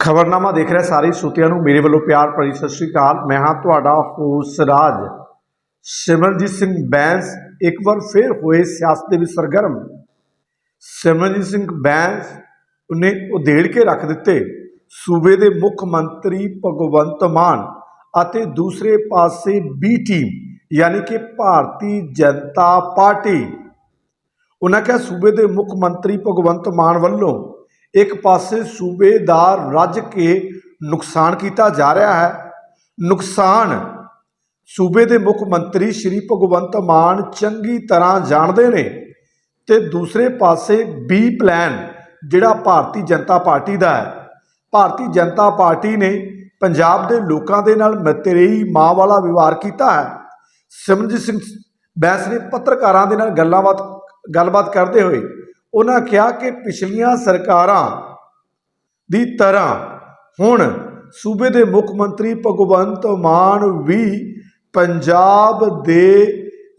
ਖਬਰਨਾਮਾ ਦੇਖ ਰਹੇ ਸਾਰੇ ਸੂਤਿਆਂ ਨੂੰ। ਮੇਰੇ ਵੱਲੋਂ ਪਿਆਰ ਭਰੀ ਸਤਿ ਸ਼੍ਰੀ ਅਕਾਲ। ਮੈਂ ਹਾਂ ਤੁਹਾਡਾ ਹੋਸ ਰਾਜ। ਸਿਮਰਨਜੀਤ ਸਿੰਘ ਬੈਂਸ ਇੱਕ ਵਾਰ ਫੇਰ ਹੋਏ ਸਿਆਸਤ ਦੇ ਵਿੱਚ ਸਰਗਰਮ। ਸਿਮਰਨਜੀਤ ਸਿੰਘ ਬੈਂਸ ਨੇ ਉਧੇੜ ਕੇ ਰੱਖ ਦਿੱਤੇ। ਸੂਬੇ ਦੇ ਮੁੱਖ ਮੰਤਰੀ ਭਗਵੰਤ ਮਾਨ ਅਤੇ ਦੂਸਰੇ ਪਾਸੇ ਬੀ ਟੀਮ ਯਾਨੀ ਕਿ ਭਾਰਤੀ ਜਨਤਾ ਪਾਰਟੀ। ਉਹਨਾਂ ਕਿਹਾ ਸੂਬੇ ਦੇ ਮੁੱਖ ਮੰਤਰੀ ਭਗਵੰਤ ਮਾਨ ਵੱਲੋਂ ਇੱਕ ਪਾਸੇ ਸੂਬੇ ਦਾ ਰੱਜ ਕੇ ਨੁਕਸਾਨ ਕੀਤਾ ਜਾ ਰਿਹਾ ਹੈ। ਨੁਕਸਾਨ ਸੂਬੇ ਦੇ ਮੁੱਖ ਮੰਤਰੀ ਸ਼੍ਰੀ ਭਗਵੰਤ ਮਾਨ ਚੰਗੀ ਤਰ੍ਹਾਂ ਜਾਣਦੇ ਨੇ ਤੇ ਦੂਸਰੇ ਪਾਸੇ ਬੀ ਪਲਾਨ ਜਿਹੜਾ ਭਾਰਤੀ ਜਨਤਾ ਪਾਰਟੀ ਦਾ ਹੈ। ਭਾਰਤੀ ਜਨਤਾ ਪਾਰਟੀ ਨੇ ਪੰਜਾਬ ਦੇ ਲੋਕਾਂ ਦੇ ਨਾਲ ਮਤਰੇਈ ਮਾਂ ਵਾਲਾ ਵਿਵਹਾਰ ਕੀਤਾ ਹੈ। ਸਿਮਰਨਜੀਤ ਸਿੰਘ ਬੈਂਸ ਨੇ ਪੱਤਰਕਾਰਾਂ ਦੇ ਨਾਲ ਗੱਲਾਂਬਾਤ ਗੱਲਬਾਤ ਕਰਦੇ ਹੋਏ ਉਹਨਾਂ ਕਿਹਾ ਕਿ ਪਿਛਲੀਆਂ ਸਰਕਾਰਾਂ ਦੀ ਤਰ੍ਹਾਂ ਹੁਣ ਸੂਬੇ ਦੇ ਮੁੱਖ ਮੰਤਰੀ ਭਗਵੰਤ ਮਾਨ ਵੀ ਪੰਜਾਬ ਦੇ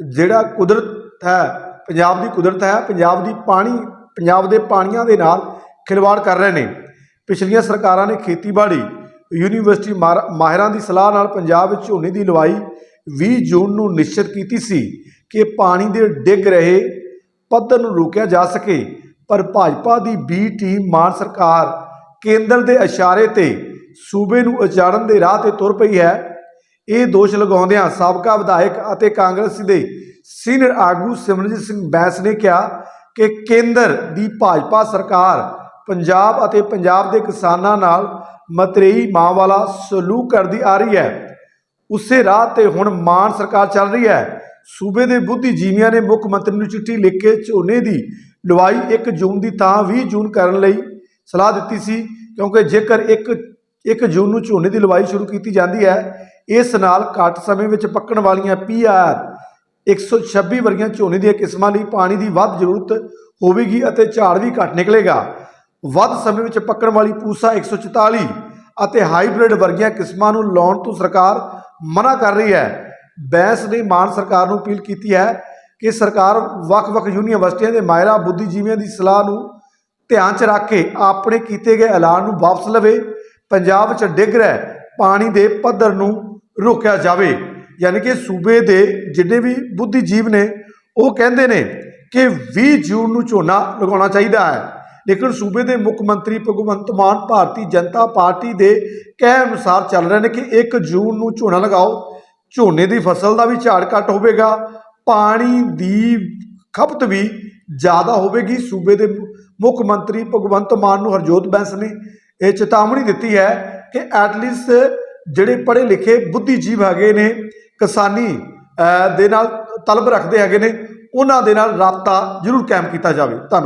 ਜਿਹੜਾ ਕੁਦਰਤ ਹੈ, ਪੰਜਾਬ ਦੀ ਕੁਦਰਤ ਹੈ, ਪੰਜਾਬ ਦੀ ਪਾਣੀ, ਪੰਜਾਬ ਦੇ ਪਾਣੀਆਂ ਦੇ ਨਾਲ ਖਿਲਵਾੜ ਕਰ ਰਹੇ ਨੇ। ਪਿਛਲੀਆਂ ਸਰਕਾਰਾਂ ਨੇ ਖੇਤੀਬਾੜੀ, ਯੂਨੀਵਰਸਿਟੀ ਮਾਰ- ਮਾਹਿਰਾਂ ਦੀ ਸਲਾਹ ਨਾਲ ਪੰਜਾਬ ਵਿੱਚ ਝੋਨੇ ਦੀ ਲਵਾਈ 20 ਜੂਨ ਨੂੰ ਨਿਸ਼ਚਿਤ ਕੀਤੀ ਸੀ ਕਿ ਪਾਣੀ ਦੇ ਡਿੱਗ ਰਹੇ ਪੱਧਰ ਨੂੰ ਰੋਕਿਆ ਜਾ ਸਕੇ, ਪਰ ਭਾਜਪਾ ਦੀ ਬੀ ਟੀਮ ਮਾਨ ਸਰਕਾਰ ਕੇਂਦਰ ਦੇ ਇਸ਼ਾਰੇ ਤੇ ਸੂਬੇ ਨੂੰ ਉਜਾੜਨ ਦੇ ਰਾਹ ਤੇ ਤੁਰ ਪਈ ਹੈ। ਇਹ ਦੋਸ਼ ਲਗਾਉਂਦਿਆਂ ਸਾਬਕਾ ਵਿਧਾਇਕ ਅਤੇ ਕਾਂਗਰਸ ਦੇ ਸੀਨੀਅਰ ਆਗੂ ਸਿਮਰਨਜੀਤ ਸਿੰਘ ਬੈਂਸ ਨੇ ਕਿਹਾ ਕਿ ਕੇਂਦਰ ਦੀ ਭਾਜਪਾ ਸਰਕਾਰ ਪੰਜਾਬ ਅਤੇ ਪੰਜਾਬ ਦੇ ਕਿਸਾਨਾਂ ਨਾਲ ਮਤਰੇਈ ਮਾਂ ਵਾਲਾ ਸਲੂਕ ਕਰਦੀ ਆ ਰਹੀ ਹੈ। ਉਸੇ ਰਾਹ ਤੇ ਹੁਣ ਮਾਨ ਸਰਕਾਰ ਚੱਲ ਰਹੀ ਹੈ। ਸੂਬੇ ਦੇ ਬੁੱਧੀਜੀਵੀਆਂ ਨੇ ਮੁੱਖ ਮੰਤਰੀ ਨੂੰ ਚਿੱਠੀ ਲਿਖ ਕੇ ਝੋਨੇ ਦੀ ਲਵਾਈ 1 ਜੂਨ ਦੀ ਥਾਂ 20 ਜੂਨ ਕਰਨ ਲਈ ਸਲਾਹ ਦਿੱਤੀ ਸੀ, ਕਿਉਂਕਿ ਜੇਕਰ 1 1 ਜੂਨ ਨੂੰ ਝੋਨੇ ਦੀ ਲਵਾਈ ਸ਼ੁਰੂ ਕੀਤੀ ਜਾਂਦੀ ਹੈ, ਇਸ ਨਾਲ ਘੱਟ ਸਮੇਂ ਵਿੱਚ ਪੱਕਣ ਵਾਲੀਆਂ ਪੀਆਰ 126 ਵਰਗੀਆਂ ਝੋਨੇ ਦੀਆਂ ਕਿਸਮਾਂ ਲਈ ਪਾਣੀ ਦੀ ਵੱਧ ਜ਼ਰੂਰਤ ਹੋਵੇਗੀ ਅਤੇ ਝਾੜ ਵੀ ਘੱਟ ਨਿਕਲੇਗਾ। ਵੱਧ ਸਮੇਂ ਵਿੱਚ ਪੱਕਣ ਵਾਲੀ ਪੂਸਾ 144 ਅਤੇ ਹਾਈਬ੍ਰਿਡ ਵਰਗੀਆਂ ਕਿਸਮਾਂ ਨੂੰ ਲਾਉਣ ਤੋਂ ਸਰਕਾਰ ਮਨਾ ਕਰ ਰਹੀ ਹੈ। ਬੈਂਸ ਨੇ ਮਾਨ ਸਰਕਾਰ ਨੂੰ ਅਪੀਲ ਕੀਤੀ ਹੈ ਕਿ ਸਰਕਾਰ ਵੱਖ-ਵੱਖ ਯੂਨੀਵਰਸਿਟੀਆਂ ਦੇ ਮਾਹਿਰਾਂ, ਬੁੱਧੀਜੀਵੀਆਂ ਦੀ ਸਲਾਹ ਨੂੰ ਧਿਆਨ 'ਚ ਰੱਖ ਕੇ ਆਪਣੇ ਕੀਤੇ ਗਏ ਐਲਾਨ ਨੂੰ ਵਾਪਸ ਲਵੇ। ਪੰਜਾਬ ਵਿੱਚ ਡਿੱਗ ਰਿਹਾ ਪਾਣੀ ਦੇ ਪੱਧਰ ਨੂੰ ਰੋਕਿਆ ਜਾਵੇ। ਯਾਨੀ ਕਿ ਸੂਬੇ ਦੇ ਜਿੰਨੇ ਵੀ ਬੁੱਧੀਜੀਵ ਨੇ, ਉਹ ਕਹਿੰਦੇ ਨੇ ਕਿ 20 ਜੂਨ ਨੂੰ ਝੋਨਾ ਲਗਾਉਣਾ ਚਾਹੀਦਾ ਹੈ। ਲੇਕਿਨ ਸੂਬੇ ਦੇ ਮੁੱਖ ਮੰਤਰੀ ਭਗਵੰਤ ਮਾਨ ਭਾਰਤੀ ਜਨਤਾ ਪਾਰਟੀ ਦੇ ਕਹਿ ਅਨੁਸਾਰ ਚੱਲ ਰਹੇ ਨੇ ਕਿ 1 ਜੂਨ ਨੂੰ ਝੋਨਾ ਲਗਾਓ। ਝੋਨੇ ਦੀ ਫਸਲ ਦਾ ਵੀ ਝਾੜ ਘੱਟ ਹੋਵੇਗਾ, ਪਾਣੀ ਦੀ ਖਪਤ ਵੀ ਜ਼ਿਆਦਾ ਹੋਵੇਗੀ। ਸੂਬੇ ਦੇ ਮੁੱਖ ਮੰਤਰੀ ਭਗਵੰਤ ਮਾਨ ਨੂੰ ਹਰਜੋਤ ਬੈਂਸ ਨੇ ਇਹ ਚੇਤਾਵਨੀ ਦਿੱਤੀ ਹੈ ਕਿ ਐਟਲੀਸਟ ਜਿਹੜੇ ਪੜ੍ਹੇ ਲਿਖੇ ਬੁੱਧੀਜੀਵ ਹੈਗੇ ਨੇ, ਕਿਸਾਨੀ ਦੇ ਨਾਲ ਤਲਬ ਰੱਖਦੇ ਹੈਗੇ ਨੇ, ਉਹਨਾਂ ਦੇ ਨਾਲ ਰਾਬਤਾ ਜ਼ਰੂਰ ਕਾਇਮ ਕੀਤਾ ਜਾਵੇ। ਧੰਨਵਾਦ।